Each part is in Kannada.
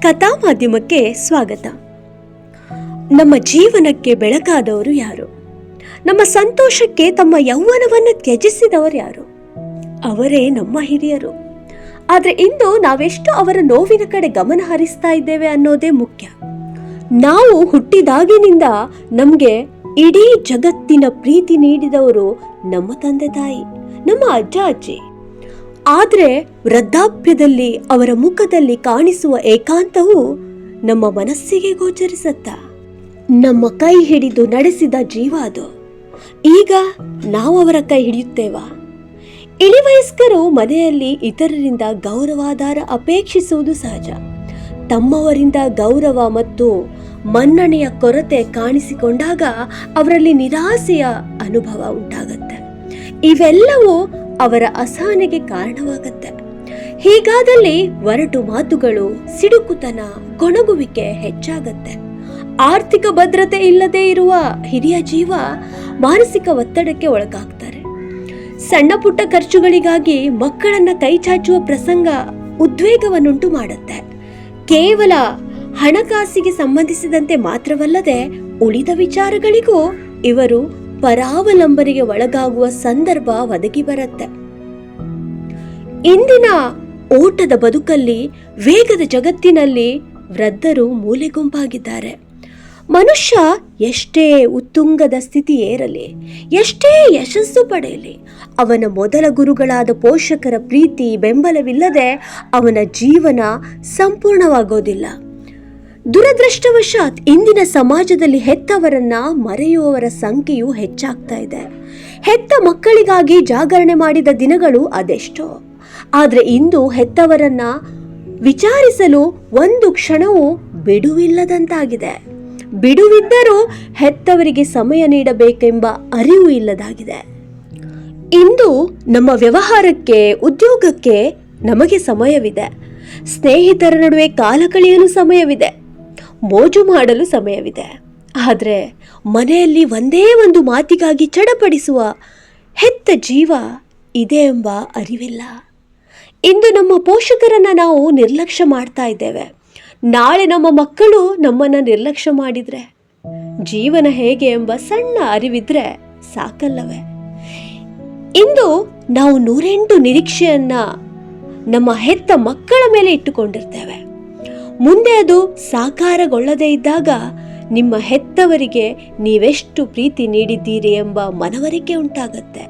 ಕಥಾ ಮಾಧ್ಯಮಕ್ಕೆ ಸ್ವಾಗತ. ನಮ್ಮ ಜೀವನಕ್ಕೆ ಬೆಳಕಾದವರು ಯಾರು? ನಮ್ಮ ಸಂತೋಷಕ್ಕೆ ತಮ್ಮ ಯೌವನವನ್ನು ತ್ಯಜಿಸಿದವರು ಯಾರು? ಅವರೇ ನಮ್ಮ ಹಿರಿಯರು. ಆದರೆ ಇಂದು ನಾವೆಷ್ಟು ಅವರ ನೋವಿನ ಕಡೆ ಗಮನ ಹರಿಸ್ತಾ ಇದ್ದೇವೆ ಅನ್ನೋದೇ ಮುಖ್ಯ. ನಾವು ಹುಟ್ಟಿದಾಗಿನಿಂದ ನಮಗೆ ಇಡೀ ಜಗತ್ತಿನ ಪ್ರೀತಿ ನೀಡಿದವರು ನಮ್ಮ ತಂದೆ ತಾಯಿ, ನಮ್ಮ ಅಜ್ಜ, ಅಜ್ಜಿ. ಆದ್ರೆ ವೃದ್ಧಾಪ್ಯದಲ್ಲಿ ಅವರ ಮುಖದಲ್ಲಿ ಕಾಣಿಸುವ ಏಕಾಂತವು ನಮ್ಮ ಮನಸ್ಸಿಗೆ ಗೋಚರಿಸತ್ತ. ನಮ್ಮ ಕೈ ಹಿಡಿದು ನಡೆಸಿದ ಜೀವ ಅದು. ಈಗ ನಾವು ಅವರ ಕೈ ಹಿಡಿಯುತ್ತೇವಾ. ಇಳಿವಯಸ್ಕರು ಮನೆಯಲ್ಲಿ ಇತರರಿಂದ ಗೌರವಾಧಾರ ಅಪೇಕ್ಷಿಸುವುದು ಸಹಜ. ತಮ್ಮವರಿಂದ ಗೌರವ ಮತ್ತು ಮನ್ನಣೆಯ ಕೊರತೆ ಕಾಣಿಸಿಕೊಂಡಾಗ ಅವರಲ್ಲಿ ನಿರಾಸೆಯ ಅನುಭವ ಉಂಟಾಗುತ್ತೆ. ಇವೆಲ್ಲವೂ ಅವರ ಅಸಹನೆಗೆ ಕಾರಣವಾಗತ್ತೆ. ಹೀಗಾದಲ್ಲಿ ಒರಟು ಮಾತುಗಳು, ಸಿಡುಕುತನ, ಗೊಣಗುವಿಕೆ ಹೆಚ್ಚಾಗತ್ತೆ. ಆರ್ಥಿಕ ಭದ್ರತೆ ಇಲ್ಲದೆ ಇರುವ ಹಿರಿಯ ಜೀವ ಮಾನಸಿಕ ಒತ್ತಡಕ್ಕೆ ಒಳಗಾಗ್ತಾರೆ. ಸಣ್ಣ ಪುಟ್ಟ ಖರ್ಚುಗಳಿಗಾಗಿ ಮಕ್ಕಳನ್ನ ಕೈ ಚಾಚುವ ಪ್ರಸಂಗ ಉದ್ವೇಗವನ್ನುಂಟು ಮಾಡುತ್ತೆ. ಕೇವಲ ಹಣಕಾಸಿಗೆ ಸಂಬಂಧಿಸಿದಂತೆ ಮಾತ್ರವಲ್ಲದೆ ಉಳಿದ ವಿಚಾರಗಳಿಗೂ ಇವರು ಪರಾವಲಂಬನೆಗೆ ಒಳಗಾಗುವ ಸಂದರ್ಭ ಒದಗಿ ಬರುತ್ತೆ. ಇಂದಿನ ಓಟದ ಬದುಕಲ್ಲಿ, ವೇಗದ ಜಗತ್ತಿನಲ್ಲಿ ವೃದ್ಧರು ಮೂಲೆಗುಂಪಾಗಿದ್ದಾರೆ ಮನುಷ್ಯ ಎಷ್ಟೇ ಉತ್ತುಂಗದ ಸ್ಥಿತಿ ಏರಲಿ, ಎಷ್ಟೇ ಯಶಸ್ಸು ಪಡೆಯಲಿ, ಅವನ ಮೊದಲ ಗುರುಗಳಾದ ಪೋಷಕರ ಪ್ರೀತಿ ಬೆಂಬಲವಿಲ್ಲದೆ ಅವನ ಜೀವನ ಸಂಪೂರ್ಣವಾಗೋದಿಲ್ಲ. ದುರದೃಷ್ಟವಶಾತ್ ಇಂದಿನ ಸಮಾಜದಲ್ಲಿ ಹೆತ್ತವರನ್ನ ಮರೆಯುವವರ ಸಂಖ್ಯೆಯು ಹೆಚ್ಚಾಗ್ತಾ ಇದೆ. ಹೆತ್ತ ಮಕ್ಕಳಿಗಾಗಿ ಜಾಗರಣೆ ಮಾಡಿದ ದಿನಗಳು ಅದೆಷ್ಟೋ. ಆದರೆ ಇಂದು ಹೆತ್ತವರನ್ನ ವಿಚಾರಿಸಲು ಒಂದು ಕ್ಷಣವೂ ಬಿಡುವಿಲ್ಲದಂತಾಗಿದೆ. ಬಿಡುವಿದ್ದರೂ ಹೆತ್ತವರಿಗೆ ಸಮಯ ನೀಡಬೇಕೆಂಬ ಅರಿವು ಇಲ್ಲದಾಗಿದೆ. ಇಂದು ನಮ್ಮ ವ್ಯವಹಾರಕ್ಕೆ, ಉದ್ಯೋಗಕ್ಕೆ ನಮಗೆ ಸಮಯವಿದೆ. ಸ್ನೇಹಿತರ ನಡುವೆ ಕಾಲ ಕಳೆಯಲು ಸಮಯವಿದೆ. ಮೋಜು ಮಾಡಲು ಸಮಯವಿದೆ. ಆದರೆ ಮನೆಯಲ್ಲಿ ಒಂದೇ ಒಂದು ಮಾತಿಗಾಗಿ ಚಡಪಡಿಸುವ ಹೆತ್ತ ಜೀವ ಇದೆ ಎಂಬ ಅರಿವಿಲ್ಲ. ಇಂದು ನಮ್ಮ ಪೋಷಕರನ್ನು ನಾವು ನಿರ್ಲಕ್ಷ್ಯ ಮಾಡ್ತಾ ಇದ್ದೇವೆ. ನಾಳೆ ನಮ್ಮ ಮಕ್ಕಳು ನಮ್ಮನ್ನು ನಿರ್ಲಕ್ಷ್ಯ ಮಾಡಿದರೆ, ಜೀವನ ಹೇಗೆ ಎಂಬ ಸಣ್ಣ ಅರಿವಿದ್ರೆ ಸಾಕಲ್ಲವೇ? ಇಂದು ನಾವು ನೂರೆಂಟು ನಿರೀಕ್ಷೆಯನ್ನ ನಮ್ಮ ಹೆತ್ತ ಮಕ್ಕಳ ಮೇಲೆ ಇಟ್ಟುಕೊಂಡಿರ್ತೇವೆ. ಮುಂದೆ ಅದು ಸಾಕಾರಗೊಳ್ಳದೇ ಇದ್ದಾಗ ನಿಮ್ಮ ಹೆತ್ತವರಿಗೆ ನೀವೆಷ್ಟು ಪ್ರೀತಿ ನೀಡಿದ್ದೀರಿ ಎಂಬ ಮನವರಿಕೆ ಉಂಟಾಗತ್ತೆ.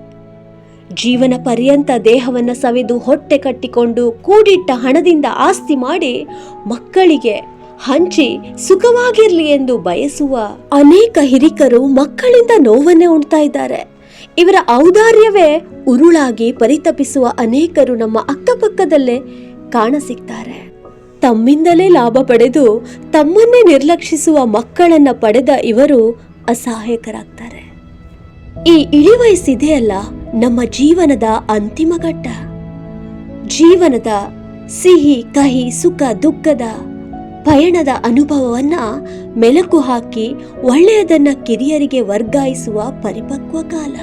ಜೀವನ ಪರ್ಯಂತ ದೇಹವನ್ನು ಸವೆದು ಹೊಟ್ಟೆ ಕಟ್ಟಿಕೊಂಡು ಕೂಡಿಟ್ಟ ಹಣದಿಂದ ಆಸ್ತಿ ಮಾಡಿ ಮಕ್ಕಳಿಗೆ ಹಂಚಿ ಸುಖವಾಗಿರಲಿ ಎಂದು ಬಯಸುವ ಅನೇಕ ಹಿರಿಕರು ಮಕ್ಕಳಿಂದ ನೋವನ್ನೇ ಉಣ್ತಾ ಇದ್ದಾರೆ. ಇವರ ಔದಾರ್ಯವೇ ಉರುಳಾಗಿ ಪರಿತಪಿಸುವ ಅನೇಕರು ನಮ್ಮ ಅಕ್ಕಪಕ್ಕದಲ್ಲೇ ಕಾಣಸಿಗ್ತಾರೆ ತಮ್ಮಿಂದಲೇ ಲಾಭ ಪಡೆದು ತಮ್ಮನ್ನೇ ನಿರ್ಲಕ್ಷಿಸುವ ಮಕ್ಕಳನ್ನ ಪಡೆದ ಇವರು ಅಸಹಾಯಕರಾಗ್ತಾರೆ. ಈ ಇಳಿವಯಸ್ಸಿದೆಯಲ್ಲ ನಮ್ಮ ಜೀವನದ ಅಂತಿಮ ಘಟ್ಟ. ಜೀವನದ ಸಿಹಿ, ಕಹಿ, ಸುಖ, ದುಃಖದ ಪಯಣದ ಅನುಭವವನ್ನ ಮೆಲುಕು ಹಾಕಿ ಒಳ್ಳೆಯದನ್ನ ಕಿರಿಯರಿಗೆ ವರ್ಗಾಯಿಸುವ ಪರಿಪಕ್ವ ಕಾಲ.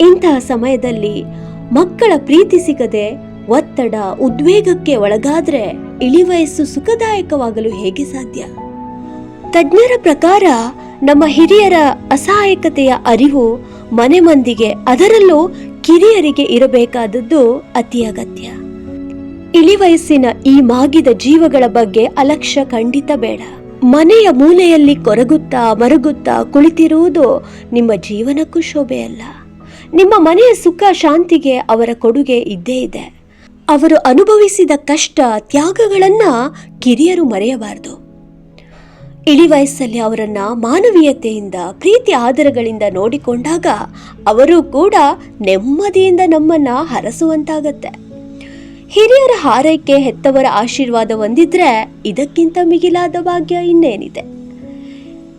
ಇಂತಹ ಸಮಯದಲ್ಲಿ ಮಕ್ಕಳ ಪ್ರೀತಿ ಸಿಗದೆ ಒತ್ತಡ, ಉದ್ವೇಗಕ್ಕೆ ಒಳಗಾದ್ರೆ ಇಳಿವಯಸ್ಸು ಸುಖದಾಯಕವಾಗಲು ಹೇಗೆ ಸಾಧ್ಯ? ತಜ್ಞರ ಪ್ರಕಾರ, ನಮ್ಮ ಹಿರಿಯರ ಅಸಹಾಯಕತೆಯ ಅರಿವು ಮನೆ ಮಂದಿಗೆ, ಅದರಲ್ಲೂ ಕಿರಿಯರಿಗೆ ಇರಬೇಕಾದದ್ದು ಅತಿ ಅಗತ್ಯ. ಇಳಿವಯಸ್ಸಿನ ಈ ಮಾಗಿದ ಜೀವಗಳ ಬಗ್ಗೆ ಅಲಕ್ಷ್ಯ ಖಂಡಿತ ಬೇಡ. ಮನೆಯ ಮೂಲೆಯಲ್ಲಿ ಕೊರಗುತ್ತಾ, ಮರುಗುತ್ತಾ ಕುಳಿತಿರುವುದು ನಿಮ್ಮ ಜೀವನಕ್ಕೂ ಶೋಭೆಯಲ್ಲ. ನಿಮ್ಮ ಮನೆಯ ಸುಖ, ಶಾಂತಿಗೆ ಅವರ ಕೊಡುಗೆ ಇದ್ದೇ ಇದೆ. ಅವರು ಅನುಭವಿಸಿದ ಕಷ್ಟ, ತ್ಯಾಗಗಳನ್ನ ಕಿರಿಯರು ಮರೆಯಬಾರದು. ಇಳಿ ವಯಸ್ಸಲ್ಲಿ ಅವರನ್ನ ಮಾನವೀಯತೆಯಿಂದ, ಪ್ರೀತಿ ಆದರಗಳಿಂದ ನೋಡಿಕೊಂಡಾಗ ಅವರು ಕೂಡ ನೆಮ್ಮದಿಯಿಂದ ನಮ್ಮನ್ನ ಹರಸುವಂತಾಗತ್ತೆ. ಹಿರಿಯರ ಹಾರೈಕೆ, ಹೆತ್ತವರ ಆಶೀರ್ವಾದ ಹೊಂದಿದ್ರೆ ಇದಕ್ಕಿಂತ ಮಿಗಿಲಾದ ಭಾಗ್ಯ ಇನ್ನೇನಿದೆ.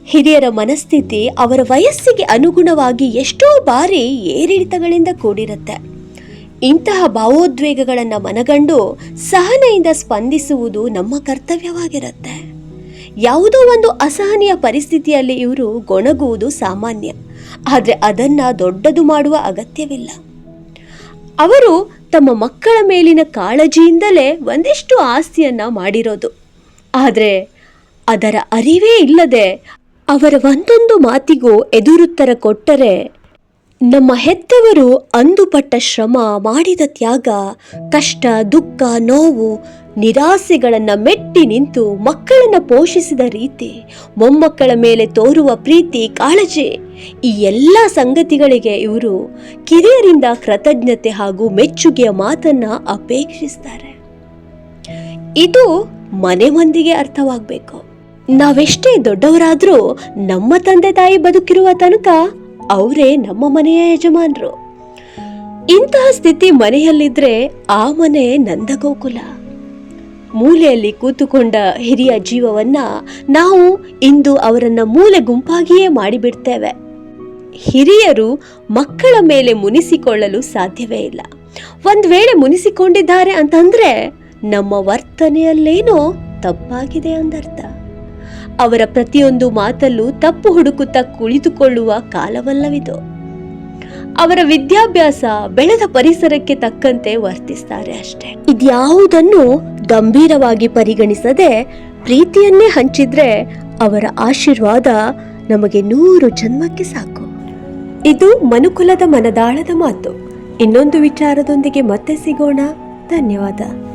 ಹಿರಿಯರ ಮನಸ್ಥಿತಿ ಅವರ ವಯಸ್ಸಿಗೆ ಅನುಗುಣವಾಗಿ ಎಷ್ಟೋ ಬಾರಿ ಏರಿಳಿತಗಳಿಂದ ಕೂಡಿರುತ್ತೆ. ಇಂತಹ ಭಾವೋದ್ವೇಗಗಳನ್ನು ಮನಗಂಡು ಸಹನೆಯಿಂದ ಸ್ಪಂದಿಸುವುದು ನಮ್ಮ ಕರ್ತವ್ಯವಾಗಿರುತ್ತೆ. ಯಾವುದೋ ಒಂದು ಅಸಹನೀಯ ಪರಿಸ್ಥಿತಿಯಲ್ಲಿ ಇವರು ಗೊಣಗುವುದು ಸಾಮಾನ್ಯ. ಆದರೆ ಅದನ್ನ ದೊಡ್ಡದು ಮಾಡುವ ಅಗತ್ಯವಿಲ್ಲ. ಅವರು ತಮ್ಮ ಮಕ್ಕಳ ಮೇಲಿನ ಕಾಳಜಿಯಿಂದಲೇ ಒಂದಿಷ್ಟು ಆಸ್ತಿಯನ್ನು ಮಾಡಿರೋದು. ಆದರೆ ಅದರ ಅರಿವೇ ಇಲ್ಲದೆ ಅವರ ಒಂದೊಂದು ಮಾತಿಗೂ ಎದುರುತ್ತರ ಕೊಟ್ಟರೆ ನಮ್ಮ ಹೆತ್ತವರು ಅಂದುಪಟ್ಟ ಶ್ರಮ ಮಾಡಿದ ತ್ಯಾಗ, ಕಷ್ಟ, ದುಃಖ, ನೋವು, ನಿರಾಸೆಗಳನ್ನು ಮೆಟ್ಟಿ ನಿಂತು ಮಕ್ಕಳನ್ನು ಪೋಷಿಸಿದ ರೀತಿ, ಮೊಮ್ಮಕ್ಕಳ ಮೇಲೆ ತೋರುವ ಪ್ರೀತಿ, ಕಾಳಜಿ ಈ ಎಲ್ಲ ಸಂಗತಿಗಳಿಗೆ ಇವರು ಕಿರಿಯರಿಂದ ಕೃತಜ್ಞತೆ ಹಾಗೂ ಮೆಚ್ಚುಗೆಯ ಮಾತನ್ನ ಅಪೇಕ್ಷಿಸ್ತಾರೆ. ಇದು ಮನೆ ಮಂದಿಗೆ ಅರ್ಥವಾಗಬೇಕು. ನಾವೆಷ್ಟೇ ದೊಡ್ಡವರಾದರೂ ನಮ್ಮ ತಂದೆ ತಾಯಿ ಬದುಕಿರುವ ತನಕ ಅವರೇ ನಮ್ಮ ಮನೆಯ ಯಜಮಾನರು. ಇಂತಹ ಸ್ಥಿತಿ ಮನೆಯಲ್ಲಿದ್ರೆ ಆ ಮನೆ ನಂದಗೋಕುಲ. ಮೂಲೆಯಲ್ಲಿ ಕೂತುಕೊಂಡ ಹಿರಿಯ ಜೀವವನ್ನ ನಾವು ಇಂದು ಅವರನ್ನ ಮೂಲೆ ಗುಂಪಾಗಿಯೇ ಮಾಡಿಬಿಡ್ತೇವೆ. ಹಿರಿಯರು ಮಕ್ಕಳ ಮೇಲೆ ಮುನಿಸಿಕೊಳ್ಳಲು ಸಾಧ್ಯವೇ ಇಲ್ಲ. ಒಂದ್ ವೇಳೆ ಮುನಿಸಿಕೊಂಡಿದ್ದಾರೆ ಅಂತಂದ್ರೆ ನಮ್ಮ ವರ್ತನೆಯಲ್ಲೇನೋ ತಪ್ಪಾಗಿದೆ ಅಂದರ್ಥ. ಅವರ ಪ್ರತಿಯೊಂದು ಮಾತಲ್ಲೂ ತಪ್ಪು ಹುಡುಕುತ್ತಾ ಕುಳಿತುಕೊಳ್ಳುವ ಕಾಲವಲ್ಲವಿದು. ಅವರ ವಿದ್ಯಾಭ್ಯಾಸ ಬೆಳೆದ ಪರಿಸರಕ್ಕೆ ತಕ್ಕಂತೆ ವರ್ತಿಸ್ತಾರೆ ಅಷ್ಟೇ. ಇದ್ಯಾವುದನ್ನು ಗಂಭೀರವಾಗಿ ಪರಿಗಣಿಸದೆ ಪ್ರೀತಿಯನ್ನೇ ಹಂಚಿದ್ರೆ ಅವರ ಆಶೀರ್ವಾದ ನಮಗೆ ನೂರು ಜನ್ಮಕ್ಕೆ ಸಾಕು. ಇದು ಮನುಕುಲದ ಮನದಾಳದ ಮಾತು. ಇನ್ನೊಂದು ವಿಚಾರದೊಂದಿಗೆ ಮತ್ತೆ ಸಿಗೋಣ. ಧನ್ಯವಾದ.